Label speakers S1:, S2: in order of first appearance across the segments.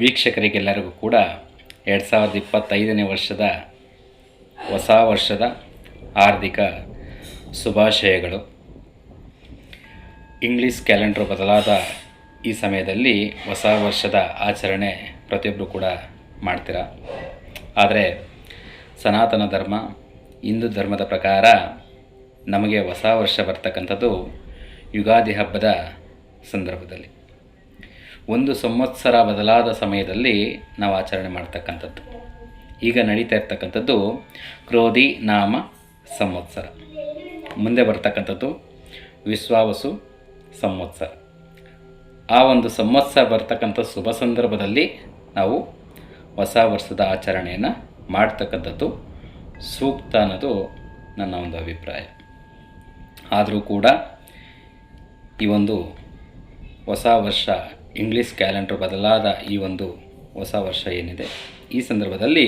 S1: ವೀಕ್ಷಕರಿಗೆಲ್ಲರಿಗೂ ಕೂಡ ಎರಡು ಸಾವಿರದ ಇಪ್ಪತ್ತೈದನೇ ವರ್ಷದ ಹೊಸ ವರ್ಷದ ಹಾರ್ದಿಕ ಶುಭಾಶಯಗಳು. ಇಂಗ್ಲೀಷ್ ಕ್ಯಾಲೆಂಡರ್ ಬದಲಾದ ಈ ಸಮಯದಲ್ಲಿ ಹೊಸ ವರ್ಷದ ಆಚರಣೆ ಪ್ರತಿಯೊಬ್ಬರು ಕೂಡ ಮಾಡ್ತೀರ? ಆದರೆ ಸನಾತನ ಧರ್ಮ, ಹಿಂದೂ ಧರ್ಮದ ಪ್ರಕಾರ ನಮಗೆ ಹೊಸ ವರ್ಷ ಬರ್ತಕ್ಕಂಥದ್ದು ಯುಗಾದಿ ಹಬ್ಬದ ಸಂದರ್ಭದಲ್ಲಿ. ಒಂದು ಸಂವತ್ಸರ ಬದಲಾದ ಸಮಯದಲ್ಲಿ ನಾವು ಆಚರಣೆ ಮಾಡ್ತಕ್ಕಂಥದ್ದು. ಈಗ ನಡೀತಾ ಇರ್ತಕ್ಕಂಥದ್ದು ಕ್ರೋಧಿ ನಾಮ ಸಂವತ್ಸರ. ಮುಂದೆ ಬರ್ತಕ್ಕಂಥದ್ದು ವಿಶ್ವಾವಸು ಸಂವತ್ಸರ. ಆ ಒಂದು ಸಂವತ್ಸರ ಬರ್ತಕ್ಕಂಥ ಶುಭ ಸಂದರ್ಭದಲ್ಲಿ ನಾವು ಹೊಸ ವರ್ಷದ ಆಚರಣೆಯನ್ನು ಮಾಡ್ತಕ್ಕಂಥದ್ದು ಸೂಕ್ತ ಅನ್ನೋದು ನನ್ನ ಒಂದು ಅಭಿಪ್ರಾಯ. ಆದರೂ ಕೂಡ ಈ ಒಂದು ಹೊಸ ವರ್ಷ ಇಂಗ್ಲೀಷ್ ಕ್ಯಾಲೆಂಡರ್ ಬದಲಾದ ಈ ಒಂದು ಹೊಸ ವರ್ಷ ಏನಿದೆ, ಈ ಸಂದರ್ಭದಲ್ಲಿ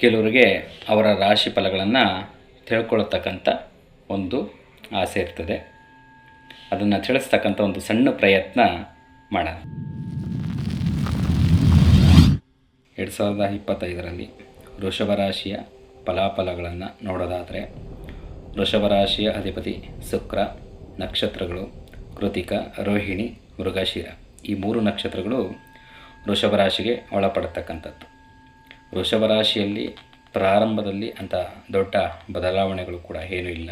S1: ಕೆಲವರಿಗೆ ಅವರ ರಾಶಿ ಫಲಗಳನ್ನು ತಿಳ್ಕೊಳ್ತಕ್ಕಂಥ ಒಂದು ಆಸೆ ಇರ್ತದೆ. ಅದನ್ನು ತಿಳಿಸ್ತಕ್ಕಂಥ ಒಂದು ಸಣ್ಣ ಪ್ರಯತ್ನ ಮಾಡೋಣ. ಎರಡು ಸಾವಿರದ ಇಪ್ಪತ್ತೈದರಲ್ಲಿ ವೃಷಭ ರಾಶಿಯ ಫಲಾಫಲಗಳನ್ನು ನೋಡೋದಾದರೆ, ವೃಷಭ ರಾಶಿಯ ಅಧಿಪತಿ ಶುಕ್ರ, ನಕ್ಷತ್ರಗಳು, ಕೃತಿಕ, ರೋಹಿಣಿ ಮೃಗಶಿರ. ಈ ಮೂರು ನಕ್ಷತ್ರಗಳು ವೃಷಭ ರಾಶಿಗೆ ಒಳಪಡತಕ್ಕಂಥದ್ದು. ವೃಷಭ ರಾಶಿಯಲ್ಲಿ ಪ್ರಾರಂಭದಲ್ಲಿ ಅಂಥ ದೊಡ್ಡ ಬದಲಾವಣೆಗಳು ಕೂಡ ಏನೂ ಇಲ್ಲ.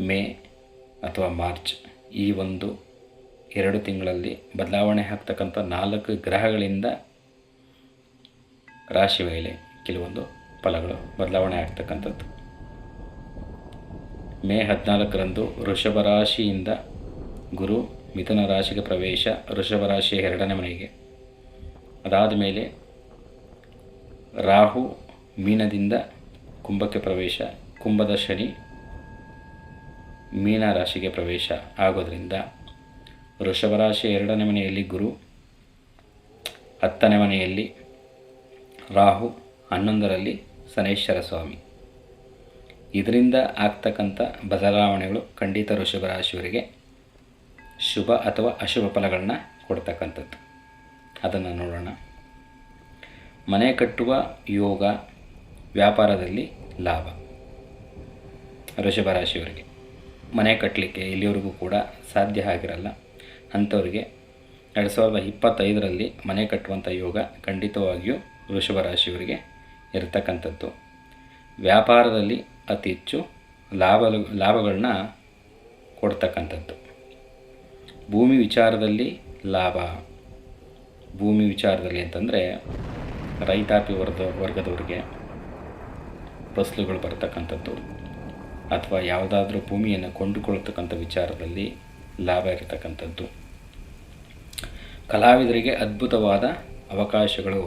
S1: ಮೇ ಅಥವಾ ಮಾರ್ಚ್ ಈ ಒಂದು ಎರಡು ತಿಂಗಳಲ್ಲಿ ಬದಲಾವಣೆ ಆಗ್ತಕ್ಕಂಥ ನಾಲ್ಕು ಗ್ರಹಗಳಿಂದ ರಾಶಿ ಮೇಲೆ ಕೆಲವೊಂದು ಫಲಗಳು ಬದಲಾವಣೆ ಆಗ್ತಕ್ಕಂಥದ್ದು. ಮೇ ಹದಿನಾಲ್ಕರಂದು ವೃಷಭ ರಾಶಿಯಿಂದ ಗುರು ಮಿಥುನ ರಾಶಿಗೆ ಪ್ರವೇಶ, ವೃಷಭ ರಾಶಿಯ ಎರಡನೇ ಮನೆಗೆ. ಅದಾದ ಮೇಲೆ ರಾಹು ಮೀನದಿಂದ ಕುಂಭಕ್ಕೆ ಪ್ರವೇಶ, ಕುಂಭದ ಶನಿ ಮೀನ ರಾಶಿಗೆ ಪ್ರವೇಶ ಆಗೋದ್ರಿಂದ ವೃಷಭ ರಾಶಿಯ ಎರಡನೇ ಮನೆಯಲ್ಲಿ ಗುರು, ಹತ್ತನೇ ಮನೆಯಲ್ಲಿ ರಾಹು, ಹನ್ನೊಂದರಲ್ಲಿ ಶನೇಶ್ವರ ಸ್ವಾಮಿ. ಇದರಿಂದ ಆಗ್ತಕ್ಕಂಥ ಬದಲಾವಣೆಗಳು ಖಂಡಿತ ವೃಷಭ ರಾಶಿಯವರಿಗೆ ಶುಭ ಅಥವಾ ಅಶುಭ ಫಲಗಳನ್ನ ಕೊಡ್ತಕ್ಕಂಥದ್ದು. ಅದನ್ನು ನೋಡೋಣ. ಮನೆ ಕಟ್ಟುವ ಯೋಗ ವ್ಯಾಪಾರದಲ್ಲಿ ಲಾಭ. ರಾಶಿಯವರಿಗೆ. ಮನೆ ಕಟ್ಟಲಿಕ್ಕೆ ಇಲ್ಲಿವರೆಗೂ ಕೂಡ ಸಾಧ್ಯ ಆಗಿರಲ್ಲ. ಅಂಥವ್ರಿಗೆ ಎರಡು ಸಾವಿರದ ಇಪ್ಪತ್ತೈದರಲ್ಲಿ ಮನೆ ಕಟ್ಟುವಂಥ ಯೋಗ ಖಂಡಿತವಾಗಿಯೂ ವೃಷಭ ರಾಶಿಯವರಿಗೆ ಇರತಕ್ಕಂಥದ್ದು. ವ್ಯಾಪಾರದಲ್ಲಿ ಅತಿ ಹೆಚ್ಚು ಲಾಭ, ಲಾಭಗಳನ್ನ ಕೊಡ್ತಕ್ಕಂಥದ್ದು. ಭೂಮಿ ವಿಚಾರದಲ್ಲಿ ಲಾಭ. ಭೂಮಿ ವಿಚಾರದಲ್ಲಿ ಅಂತಂದರೆ ರೈತಾಪಿ ವರ್ಗ ವರ್ಗದವರಿಗೆ ಫಸಲುಗಳು ಬರ್ತಕ್ಕಂಥದ್ದು ಅಥವಾ ಯಾವುದಾದ್ರೂ ಭೂಮಿಯನ್ನು ಕೊಂಡುಕೊಳ್ತಕ್ಕಂಥ ವಿಚಾರದಲ್ಲಿ ಲಾಭ ಇರತಕ್ಕಂಥದ್ದು. ಕಲಾವಿದರಿಗೆ ಅದ್ಭುತವಾದ ಅವಕಾಶಗಳು,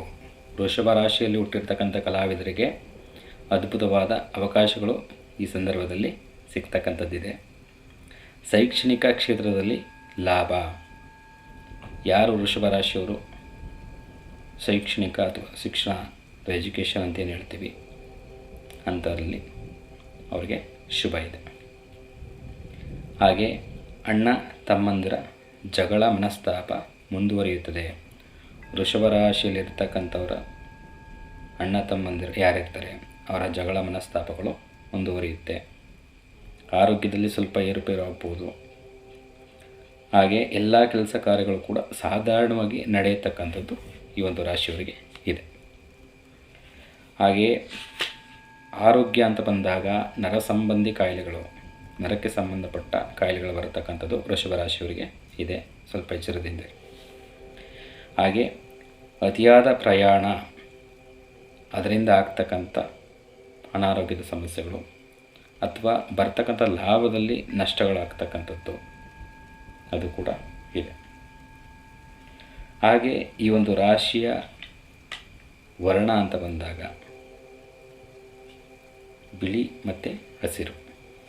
S1: ವೃಷಭ ರಾಶಿಯಲ್ಲಿ ಹುಟ್ಟಿರ್ತಕ್ಕಂಥ ಕಲಾವಿದರಿಗೆ ಅದ್ಭುತವಾದ ಅವಕಾಶಗಳು ಈ ಸಂದರ್ಭದಲ್ಲಿ ಸಿಗ್ತಕ್ಕಂಥದ್ದಿದೆ. ಶೈಕ್ಷಣಿಕ ಕ್ಷೇತ್ರದಲ್ಲಿ ಲಾಭ. ಯಾರು ವೃಷಭ ರಾಶಿಯವರು? ಶೈಕ್ಷಣಿಕ ಅಥವಾ ಶಿಕ್ಷಣ ಎಜುಕೇಷನ್ ಅಂತೇನು ಹೇಳ್ತೀವಿ? ಅಂಥದ್ರಲ್ಲಿ ಅವರಿಗೆ ಶುಭ ಇದೆ. ಹಾಗೆ ಅಣ್ಣ, ತಮ್ಮಂದಿರ ಜಗಳ ಮನಸ್ತಾಪ ಮುಂದುವರಿಯುತ್ತದೆ. ವೃಷಭ ರಾಶಿಯಲ್ಲಿರ್ತಕ್ಕಂಥವರ ಅಣ್ಣ, ತಮ್ಮಂದಿರು ಯಾರಿರ್ತಾರೆ, ಅವರ ಜಗಳ ಮನಸ್ತಾಪಗಳು ಮುಂದುವರಿಯುತ್ತೆ. ಆರೋಗ್ಯದಲ್ಲಿ ಸ್ವಲ್ಪ ಏರುಪೇರು ಆಗ್ಬೋದು. ಹಾಗೆ ಎಲ್ಲ ಕೆಲಸ ಕಾರ್ಯಗಳು ಕೂಡ ಸಾಧಾರಣವಾಗಿ ನಡೆಯತಕ್ಕಂಥದ್ದು ಈ ಒಂದು ರಾಶಿಯವರಿಗೆ ಇದೆ. ಹಾಗೆಯೇ ಆರೋಗ್ಯ ಅಂತ ಬಂದಾಗ ನರ ಸಂಬಂಧಿ ಕಾಯಿಲೆಗಳು, ನರಕ್ಕೆ ಸಂಬಂಧಪಟ್ಟ ಕಾಯಿಲೆಗಳು ಬರತಕ್ಕಂಥದ್ದು ವೃಷಭ ರಾಶಿಯವರಿಗೆ ಇದೆ ಸ್ವಲ್ಪ ಎಚ್ಚರದಿಂದ. ಹಾಗೆ ಅತಿಯಾದ ಪ್ರಯಾಣ, ಅದರಿಂದ ಆಗ್ತಕ್ಕಂಥ ಅನಾರೋಗ್ಯದ ಸಮಸ್ಯೆಗಳು ಅಥವಾ ಬರ್ತಕ್ಕಂಥ ಲಾಭದಲ್ಲಿ ನಷ್ಟಗಳಾಗ್ತಕ್ಕಂಥದ್ದು ಅದು ಕೂಡ ಇದೆ. ಹಾಗೆ ಈ ಒಂದು ರಾಶಿಯ ವರ್ಣ ಅಂತ ಬಂದಾಗ ಬಿಳಿ ಮತ್ತು ಹಸಿರು.